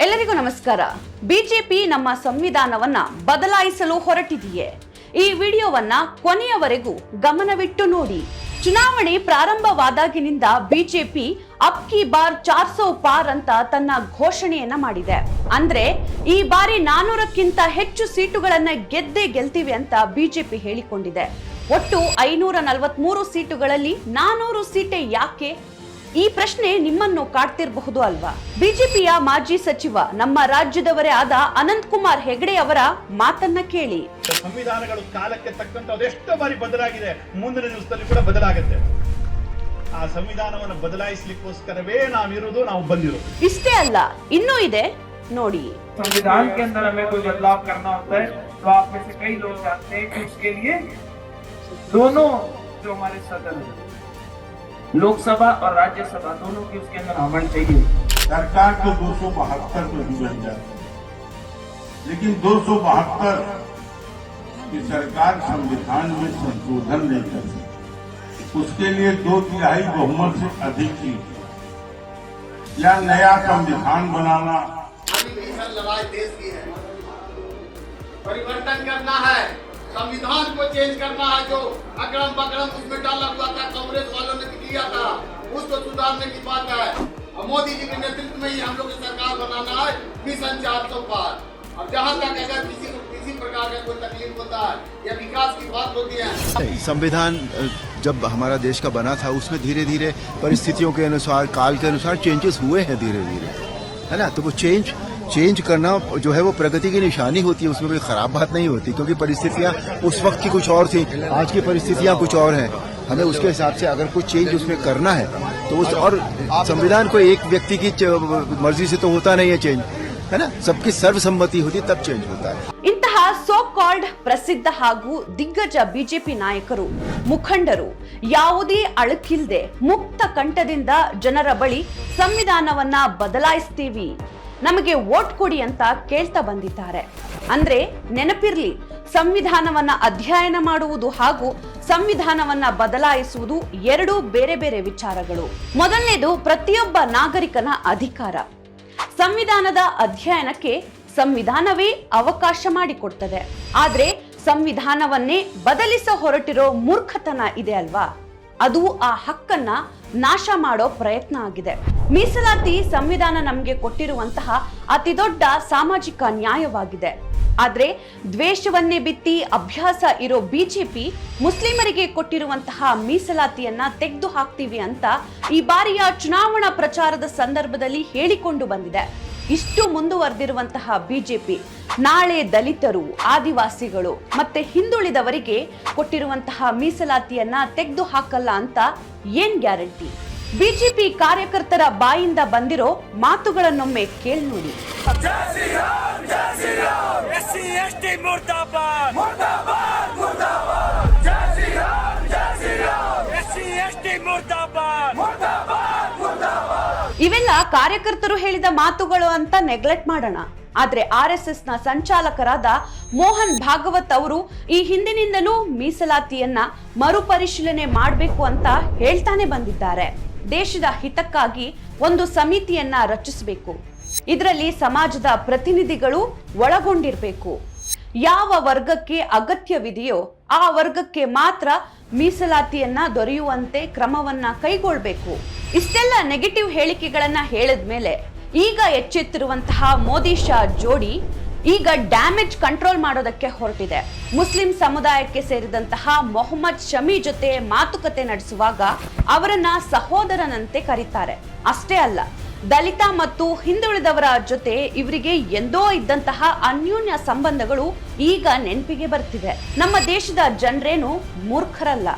ಎಲ್ಲರಿಗೂ ನಮಸ್ಕಾರ. ಬಿಜೆಪಿ ನಮ್ಮ ಸಂವಿಧಾನವನ್ನ ಬದಲಾಯಿಸಲು ಹೊರಟಿದೆಯೇ? ಈ ವಿಡಿಯೋವನ್ನ ಕೊನೆಯವರೆಗೂ ಗಮನವಿಟ್ಟು ನೋಡಿ. ಚುನಾವಣೆ ಪ್ರಾರಂಭವಾದಾಗಿನಿಂದ ಬಿಜೆಪಿ ಅಬ್ ಕಿ ಬಾರ್ ಚಾರ್ ಸೌ ಪಾರ್ ಅಂತ ತನ್ನ ಘೋಷಣೆಯನ್ನ ಮಾಡಿದೆ. ಅಂದ್ರೆ, ಈ ಬಾರಿ ನಾನೂರಕ್ಕಿಂತ ಹೆಚ್ಚು ಸೀಟುಗಳನ್ನ ಗೆದ್ದೇ ಗೆಲ್ತೀವಿ ಅಂತ ಬಿಜೆಪಿ ಹೇಳಿಕೊಂಡಿದೆ. ಒಟ್ಟು ಐನೂರ ನಲವತ್ಮೂರು ಸೀಟುಗಳಲ್ಲಿ ನಾನೂರು ಸೀಟೆ ಯಾಕೆ? ಈ ಪ್ರಶ್ನೆ ನಿಮ್ಮನ್ನು ಕಾಡ್ತಿರಬಹುದು ಅಲ್ವಾ ಬಿಜೆಪಿಯ ಮಾಜಿ ಸಚಿವ ನಮ್ಮ ರಾಜ್ಯದವರೇ ಆದ ಅನಂತ್ ಕುಮಾರ್ ಹೆಗಡೆ ಅವರ ಮಾತನ್ನ ಕೇಳಿ ಸಂವಿಧಾನಗಳು ಕಾಲಕ್ಕೆ ತಕ್ಕಂತೆ ಅದೆಷ್ಟೋ ಬಾರಿ ಬದಲಾಗಿದೆ ಮುಂದಿನ ದಿವಸದಲ್ಲಿ ಕೂಡ ಬದಲಾಗುತ್ತೆ ಆ ಸಂವಿಧಾನವನ್ನು ಬದಲಾಯಿಸಲಿಕ್ಕೋಸ್ಕರವೇ ನಾವಿರೋದು ನಾವು ಬಂದಿರೋದು ಇಷ್ಟೇ ಅಲ್ಲ ಇನ್ನೂ ಇದೆ ನೋಡಿ संविधान के अंदर हमें कोई बदलाव करना होता है तो आप में से कई लोग जानते हैं कि उसके लिए दोनों जो हमारे सदन है लोकसभा और राज्यसभा दोनों की उसके अंदर आमण चाहिए। सरकार तो दो सौ बहत्तर में भी बन जाती लेकिन दो सौ बहत्तर की सरकार संविधान में संशोधन नहीं कर सकती। उसके लिए दो तिहाई बहुमत से अधिक की। या नया संविधान बनाना। लड़ाई देश की है। परिवर्तन करना है। संविधान को चेंज करना है जो अगड़म बगड़म उसमें डाला हुआ था, कांग्रेस वालों ने किया था उसको सुधारने की बात है। और मोदी जी के नेतृत्व में ही हम लोग सरकार बनाना है, मिशन चार सौ पार और जहाँ तक अगर किसी को किसी प्रकार का कोई तकलीफ़ होता है, या विकास की बात होती है। संविधान जब हमारा देश का बना था, उसमें धीरे धीरे परिस्थितियों के अनुसार, काल के अनुसार चेंजेस हुए हैं धीरे धीरे है ना? तो वो चेंज चेंज करना जो है वो प्रगति की निशानी होती है उसमें कोई खराब बात नहीं होती क्योंकि परिस्थितियां उस वक्त की कुछ और थी आज की परिस्थितियां कुछ और हैं हमें उसके हिसाब से अगर कुछ चेंज उसमें करना है तो उस और संविधान को एक व्यक्ति की च- मर्जी से तो होता नहीं है चेंज है ना सबकी सर्वसम्मति होती है, तब चेंज होता है ಇಂತಹ ಸೋ ಕಾಲ್ಡ್ ಪ್ರಸಿದ್ಧ ಹಾಗೂ ದಿಗ್ಗಜ ಬಿಜೆಪಿ ನಾಯಕರು ಮುಖಂಡರು ಯಾವುದೇ ಅಳುಕಿಲ್ದೆ ಮುಕ್ತ ಕಂಠದಿಂದ ಜನರ ಬಳಿ ಸಂವಿಧಾನವನ್ನ ಬದಲಾಯಿಸ್ತೀವಿ ನಮಗೆ ವೋಟ್ ಕೊಡಿ ಅಂತ ಕೇಳ್ತಾ ಬಂದಿದ್ದಾರೆ. ಅಂದ್ರೆ ನೆನಪಿರ್ಲಿ, ಸಂವಿಧಾನವನ್ನ ಅಧ್ಯಯನ ಮಾಡುವುದು ಹಾಗೂ ಸಂವಿಧಾನವನ್ನ ಬದಲಾಯಿಸುವುದು ಎರಡೂ ಬೇರೆ ಬೇರೆ ವಿಚಾರಗಳು. ಮೊದಲನೇದು ಪ್ರತಿಯೊಬ್ಬ ನಾಗರಿಕನ ಅಧಿಕಾರ. ಸಂವಿಧಾನದ ಅಧ್ಯಯನಕ್ಕೆ ಸಂವಿಧಾನವೇ ಅವಕಾಶ ಮಾಡಿಕೊಡ್ತದೆ. ಆದ್ರೆ ಸಂವಿಧಾನವನ್ನೇ ಬದಲಿಸ ಹೊರಟಿರೋ ಮೂರ್ಖತನ ಇದೆ ಅಲ್ವಾ? ಅದು ಆ ಹಕ್ಕನ್ನ ನಾಶ ಮಾಡೋ ಪ್ರಯತ್ನ ಆಗಿದೆ. ಮೀಸಲಾತಿ ಸಂವಿಧಾನ ನಮಗೆ ಕೊಟ್ಟಿರುವಂತಹ ಅತಿ ದೊಡ್ಡ ಸಾಮಾಜಿಕ ನ್ಯಾಯವಾಗಿದೆ. ಆದ್ರೆ ದ್ವೇಷವನ್ನೇ ಬಿತ್ತಿ ಅಭ್ಯಾಸ ಇರೋ ಬಿಜೆಪಿ ಮುಸ್ಲಿಮರಿಗೆ ಕೊಟ್ಟಿರುವಂತಹ ಮೀಸಲಾತಿಯನ್ನ ತೆಗೆದು ಹಾಕ್ತೀವಿ ಅಂತ ಈ ಬಾರಿಯ ಚುನಾವಣಾ ಪ್ರಚಾರದ ಸಂದರ್ಭದಲ್ಲಿ ಹೇಳಿಕೊಂಡು ಬಂದಿದೆ. ಇಷ್ಟು ಮುಂದುವರೆದಿರುವಂತಹ ಬಿಜೆಪಿ, ನಾಳೆ ದಲಿತರು, ಆದಿವಾಸಿಗಳು ಮತ್ತೆ ಹಿಂದುಳಿದವರಿಗೆ ಕೊಟ್ಟಿರುವಂತಹ ಮೀಸಲಾತಿಯನ್ನ ತೆಗೆದು ಹಾಕಲ್ಲ ಅಂತ ಏನ್ ಗ್ಯಾರಂಟಿ? ಬಿಜೆಪಿ ಕಾರ್ಯಕರ್ತರ ಬಾಯಿಂದ ಬಂದಿರೋ ಮಾತುಗಳನ್ನೊಮ್ಮೆ ಕೇಳಿ ನೋಡಿ. ಎಸ್ಟಿ ಇವೆಲ್ಲ ಕಾರ್ಯಕರ್ತರು ಹೇಳಿದ ಮಾತುಗಳು ಅಂತ ನೆಗ್ಲೆಕ್ಟ್ ಮಾಡೋಣ. ಆದ್ರೆ ಆರ್ ಎಸ್ ಎಸ್ನ ಸಂಚಾಲಕರಾದ ಮೋಹನ್ ಭಾಗವತ್ ಅವರು ಈ ಹಿಂದಿನಿಂದಲೂ ಮೀಸಲಾತಿಯನ್ನ ಮರುಪರಿಶೀಲನೆ ಮಾಡಬೇಕು ಅಂತ ಹೇಳ್ತಾನೆ ಬಂದಿದ್ದಾರೆ. ದೇಶದ ಹಿತಕ್ಕಾಗಿ ಒಂದು ಸಮಿತಿಯನ್ನ ರಚಿಸಬೇಕು. ಇದರಲ್ಲಿ ಸಮಾಜದ ಪ್ರತಿನಿಧಿಗಳು ಒಳಗೊಂಡಿರಬೇಕು. ಯಾವ ವರ್ಗಕ್ಕೆ ಅಗತ್ಯವಿದೆಯೋ ಆ ವರ್ಗಕ್ಕೆ ಮಾತ್ರ ಮೀಸಲಾತಿಯನ್ನ ದೊರೆಯುವಂತೆ ಕ್ರಮವನ್ನ ಕೈಗೊಳ್ಬೇಕು. ಇಷ್ಟೆಲ್ಲ ನೆಗೆಟಿವ್ ಹೇಳಿಕೆಗಳನ್ನ ಹೇಳಿದ್ಮೇಲೆ ಈಗ ಎಚ್ಚೆತ್ತಿರುವಂತಹ ಮೋದಿ ಶಾ ಜೋಡಿ ಈಗ ಡ್ಯಾಮೇಜ್ ಕಂಟ್ರೋಲ್ ಮಾಡೋದಕ್ಕೆ ಹೊರಟಿದೆ. ಮುಸ್ಲಿಂ ಸಮುದಾಯಕ್ಕೆ ಸೇರಿದಂತಹ ಮೊಹಮ್ಮದ್ ಶಮಿ ಜೊತೆ ಮಾತುಕತೆ ನಡೆಸುವಾಗ ಅವರನ್ನ ಸಹೋದರನಂತೆ ಕರೀತಾರೆ. ಅಷ್ಟೇ ಅಲ್ಲ ದಲಿತ ಮತ್ತು ಹಿಂದುಳಿದವರ ಜೊತೆ ಇವರಿಗೆ ಎಂದೋ ಇದ್ದಂತಹ ಅನ್ಯೋನ್ಯ ಸಂಬಂಧಗಳು ಈಗ ನೆನಪಿಗೆ ಬರ್ತಿದೆ. ನಮ್ಮ ದೇಶದ ಜನರೇನು ಮೂರ್ಖರಲ್ಲ.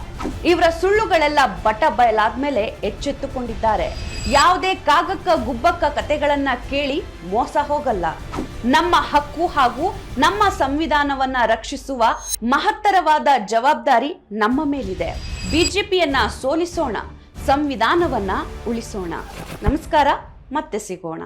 ಇವರ ಸುಳ್ಳುಗಳೆಲ್ಲ ಬಟ ಬಯಲಾದ್ಮೇಲೆ ಎಚ್ಚೆತ್ತುಕೊಂಡಿದ್ದಾರೆ. ಯಾವುದೇ ಕಾಗಕ್ಕ ಗುಬ್ಬಕ್ಕ ಕತೆಗಳನ್ನ ಕೇಳಿ ಮೋಸ ಹೋಗಲ್ಲ. ನಮ್ಮ ಹಕ್ಕು ಹಾಗೂ ನಮ್ಮ ಸಂವಿಧಾನವನ್ನ ರಕ್ಷಿಸುವ ಮಹತ್ತರವಾದ ಜವಾಬ್ದಾರಿ ನಮ್ಮ ಮೇಲಿದೆ. ಬಿಜೆಪಿಯನ್ನ ಸೋಲಿಸೋಣ, ಸಂವಿಧಾನವನ್ನ ಉಳಿಸೋಣ. ನಮಸ್ಕಾರ. ಮತ್ತೆ ಸಿಗೋಣ.